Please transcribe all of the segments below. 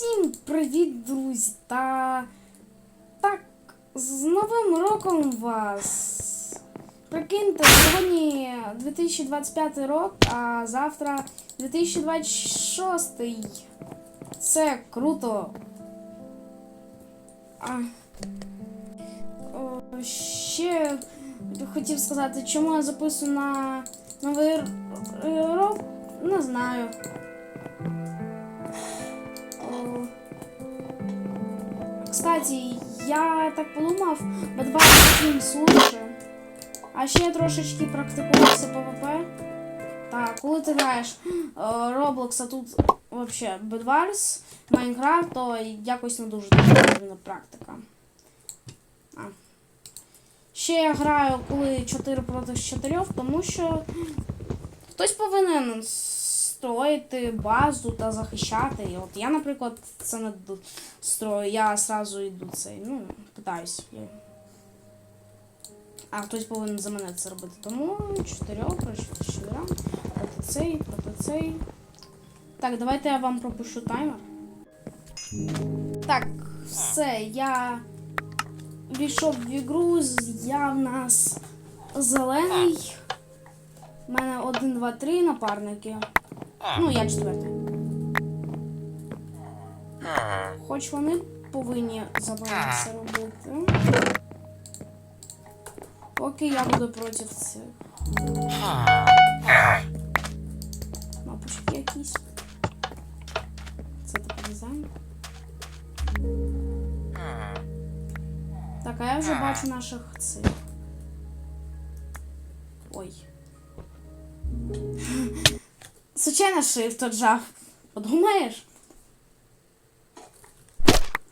Всім привіт, друзі! Та так, з Новим роком вас! Прикиньте, сьогодні 2025 рок, а завтра 2026. Це круто. А, о, ще хотів сказати, чому я записую на новий рок, не знаю. Кстати, я так подумав, B2 Teams лучше. А ще я трошечки практикувався PvP. Так, коли ти граєш е, Roblox, а тут вообще Bedwars, Minecraft, то якось не дуже потрібна практика. А. Ще я граю, коли 4 проти 4, тому що хтось повинен строїти базу та захищати. І от я, наприклад, це не строю, я зразу йду цей, ну, питаюсь. А хтось повинен за мене це робити. Тому 4 проти 4, проти цей, проти цей. Так, давайте я вам пропишу таймер. Так, все, я війшов в ігру, я в нас зелений. У мене 1, 2, 3 напарники. Ну, я четвертий. Хоч вони повинні за мене це робити. Поки я буду проти цих. Мапочки якісь. Це такий дизайн. Так, а я вже бачу наших цих. Ой. Случайно shift отжав. Подумаєш?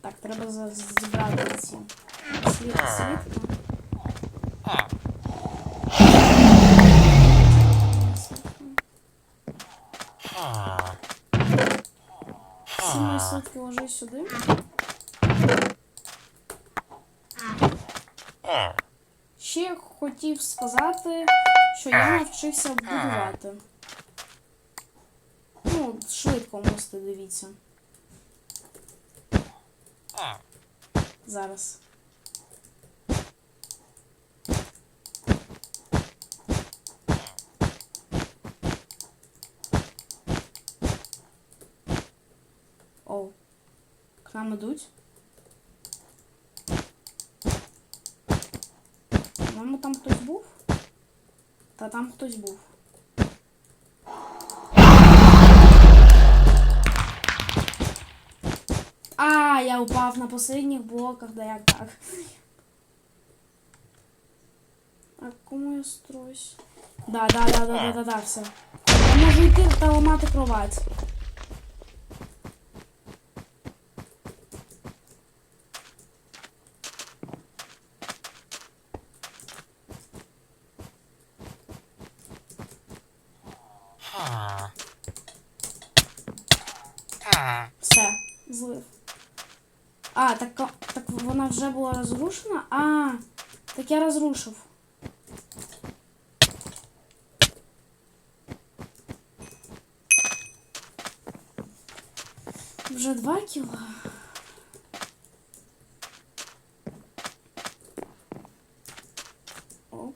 Так, треба зібрати ці слідки. Всі мої слідки ложи сюди. Ще хотів сказати, що я навчився будувати. Швидко мусите, дивіться. Зараз. О, к нам ідуть. По-моєму, там хтось був? Та там хтось був. А, я упав на последніх блоках, да як так. А кому я строюсь? Да, да, да, да, да, да, да, все. Я можу йти та ламати кровать. Все, злив. А, так, ка- так вона вже була розрушена? А, так я розрушив. Вже два кіла. Оп.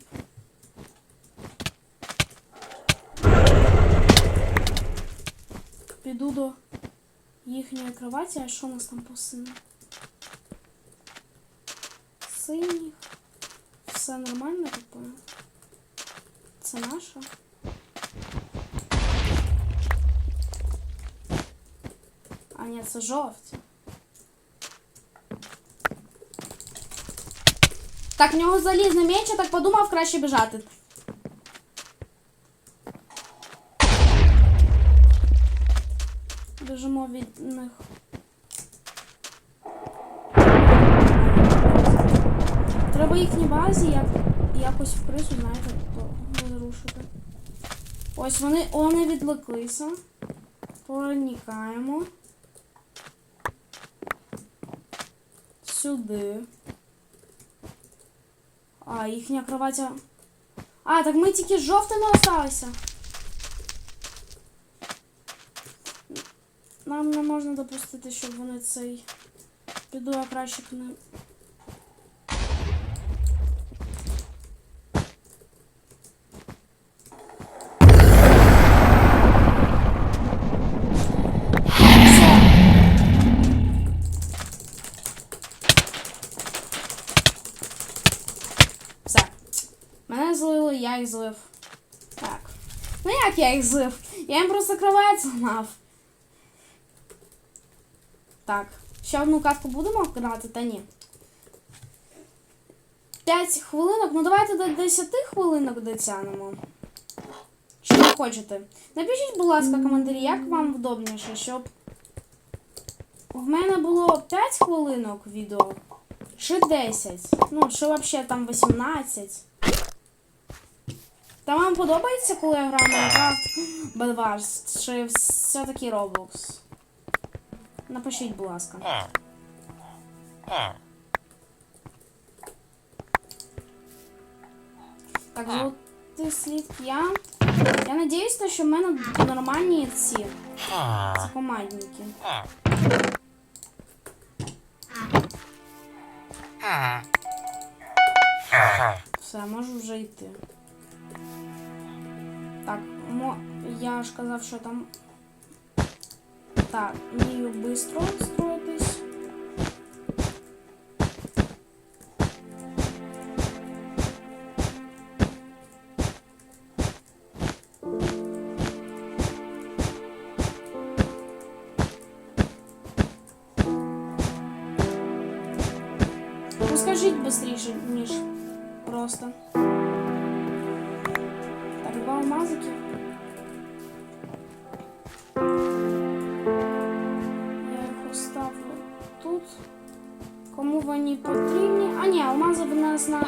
Піду до їхньої кроваті, а що у нас там по сину? Синіх. Все нормально, так понял? Це наша? А ні, це жовті. Так, в нього залізне меч, я так подумав, краще біжати. Біжимо від них. Треба їхній базі як, якось в крису, знаєте, розрушити. Ось вони, вони відвлеклися. Проникаємо. Сюди. А, їхня кроватя. А, так ми тільки жовтими осталися. Нам не можна допустити, щоб вони цей. Піду я краще к Мене злили, я їх злив. Так. Ну як я їх злив? Я їм просто кровать зламав. Так. Ще одну катку будемо грати, та ні. 5 хвилинок. Ну давайте до 10 хвилинок дотягнемо. Чи ви хочете? Напишіть, будь ласка, коментарі, як вам вдобніше, щоб в мене було 5 хвилинок відео. Чи 10. Ну, чи взагалі там 18. Та вам подобається, коли я граю Minecraft Bedwars? Чи все-таки Roblox? Напишіть, будь ласка. Так, золотий слід я. Я надіюсь, що в мене нормальні ці. Ці командники. Все, можу вже йти. Так, мо... я ж казав, що там. Так, вмію швидко строїтись. Два алмазики. Я їх оставлю тут. Кому вони потрібні? А ні, алмази в нас на.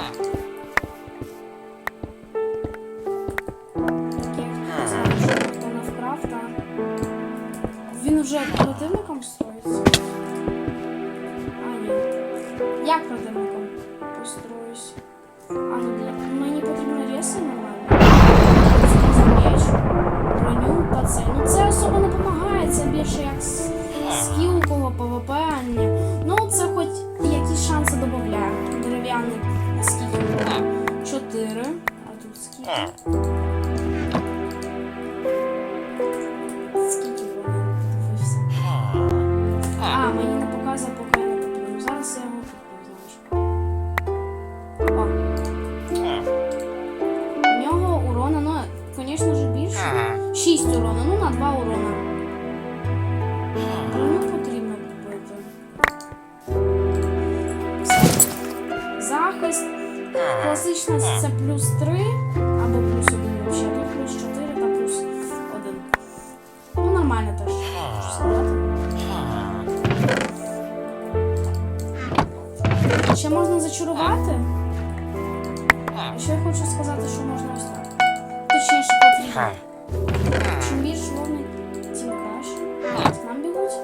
Скільки? Скільки? Дивився. А, мені не показує, поки я не куплю. Зараз я його куплю, знаєш. О. У нього урона, ну, звісно ж, більше. 6 урона, ну на 2 урона. Потрібно купити. Захист. Класична це плюс 3 зачарувати. А ще я хочу сказати, що можна ось так. Точніше потрібно. Чим більш вогник, тим краще. Ось Нам бігуть.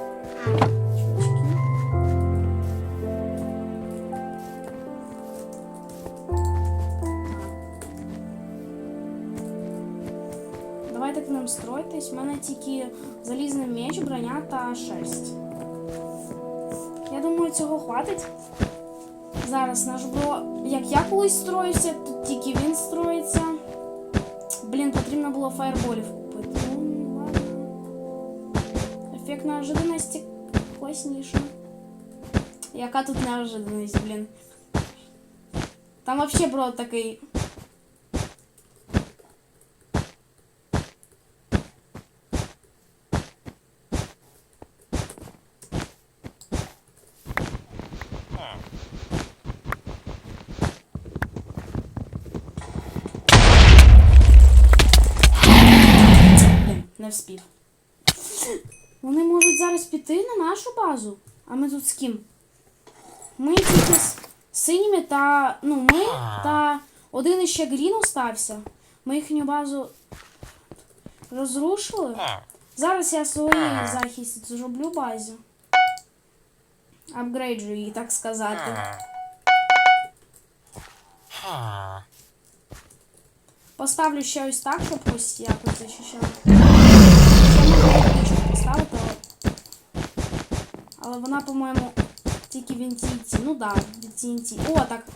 Давайте к нам стройтесь. У мене тільки залізний меч, броня та шерсть. Я думаю, цього хватить. Зараз наш бро. Як я колись строївся, тут тільки він строїться. Блін, потрібно було фаєрболів купити. Ну, ладно. Ефект неожиданності класніше. Яка тут неожиданність, блін. Там вообще бро такий. Не вспів. Вони можуть зараз піти на нашу базу. А ми тут з ким? Ми тільки з синіми та. Ну, ми та один іще Грін остався. Ми їхню базу розрушили. Зараз я свої захист зроблю базу. Апгрейджу її, так сказати. Поставлю ще ось так, щоб ось якось захищала. Можна поставити. Але вона, по-моєму, тільки від TNT. Ну да, від TNT. О, так.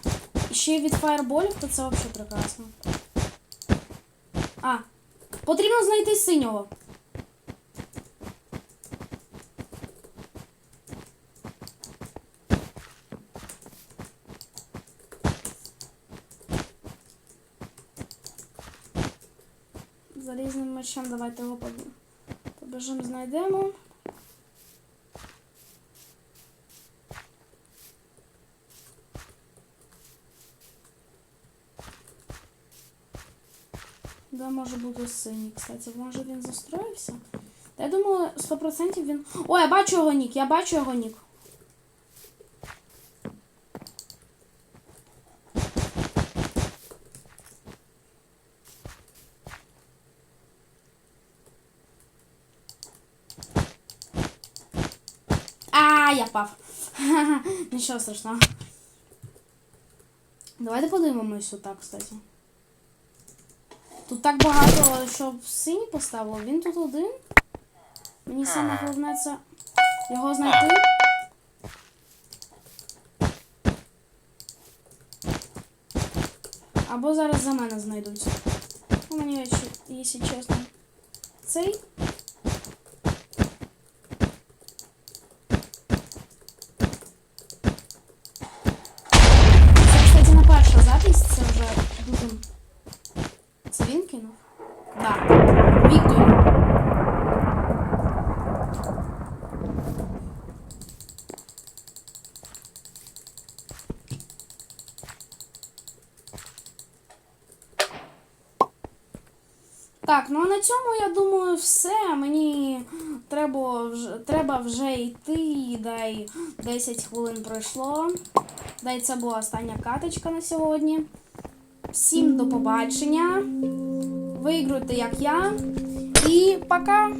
Ще й від фаерболів, то це взагалі прекрасно. А, потрібно знайти синього. Залізним мечем давайте його побіжимо. Побіжимо, знайдемо. Де може бути синій, кстати, може він застроївся? Я думаю, 100% він. О, я бачу його нік, я бачу його нік. А, я пав. Нічого страшного. Давайте подивимось отак, кстати. Тут так багато, щоб синій поставило. Він тут один. Мені саме головне це його знайти. Або зараз за мене знайдуть. Ну, мені, якщо чесно. Цей. Це, кстати, не перша запись, це вже дуже. Це він кинув? Так. Вікторі. Так, ну а на цьому я думаю все. Мені треба вже, треба вже йти. Дай 10 хвилин пройшло. Дай це була остання каточка на сьогодні. Всім до побачення. Виграйте, як я. І пока!